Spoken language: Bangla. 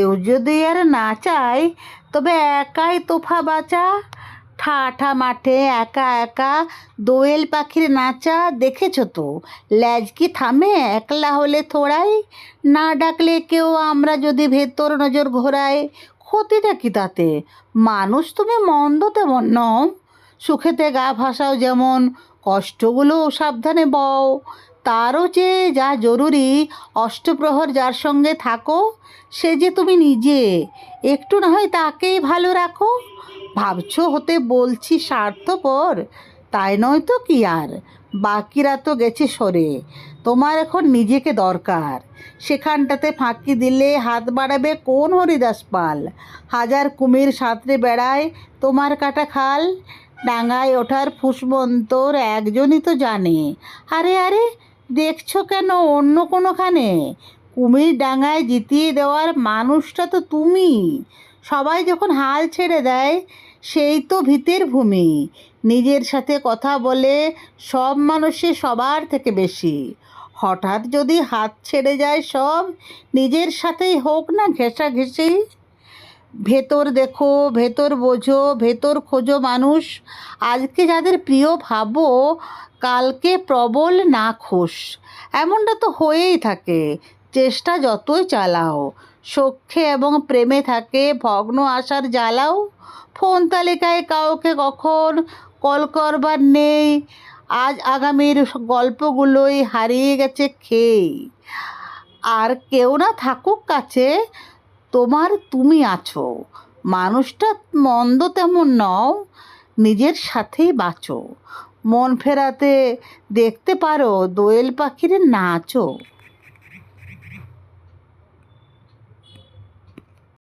কেউ যদি আর না চায়, তবে একাই তোফা বাঁচা। ঠাঠা মাঠে একা একা দোয়েল পাখির নাচা দেখেছ তো? ল্যাজ কি থামে একলা হলে থোড়াই? না ডাকলে কেউ আমরা যদি ভেতর নজর ঘোরাই, ক্ষতিটা কি তাতে? মানুষ তুমি মন্দ তেমন নও। সুখেতে গা ভাসাও যেমন কষ্টগুলোও সাবধানে বও। তারও যে যা জরুরি, অষ্টপ্রহর যার সঙ্গে থাকো, সে যে তুমি নিজে। একটু না হয় তাকেই ভালো রাখো। ভাবছ হতে বলছি স্বার্থপর? তাই নয় তো কি আর? বাকিরা তো গেছে সরে। তোমার এখন নিজেকে দরকার। সেখানটাতে ফাঁকি দিলে হাত বাড়াবে কোন হরিদাস পাল? হাজার কুমির সাঁতরে বেড়ায় তোমার কাটা খাল। ডাঙায় ওঠার ফুসমন্তর একজনই তো জানে। আরে আরে দেখছ কেন অন্য কোনোখানে? কুমির ডাঙায় জিতিয়ে দেওয়ার মানুষটা তো তুমি। সবাই যখন হাল ছেড়ে দেয়, সেই তো ভিতের ভূমি। নিজের সাথে কথা বলে সব মানুষে সবার থেকে বেশি। হঠাৎ যদি হাত ছেড়ে যায় সব, নিজের সাথেই হোক না ঘেঁষা ঘেঁষাঘেঁষি। ভেতর দেখো, ভেতর বোঝো, ভেতর খোঁজো মানুষ। আজকে যাদের প্রিয় ভাবো, কালকে প্রবল না খোস এমনটা তো হয়েই থাকে। চেষ্টা যতই চালাও সখ্যে এবং প্রেমে থাকে, ভগ্ন আসার জ্বালাও। ফোন তালিকায় কাউকে কখন কল করবার নেই। আজ আগামীর গল্পগুলোই হারিয়ে গেছে খেয়ে আর কেউ না থাকুক কাছে তোমার তুমি আছো। মানুষটা মন্দ তেমন নও, নিজের সাথেই বাঁচো। মন ফেরাতে দেখতে পারো দোয়েল পাখির নাচও।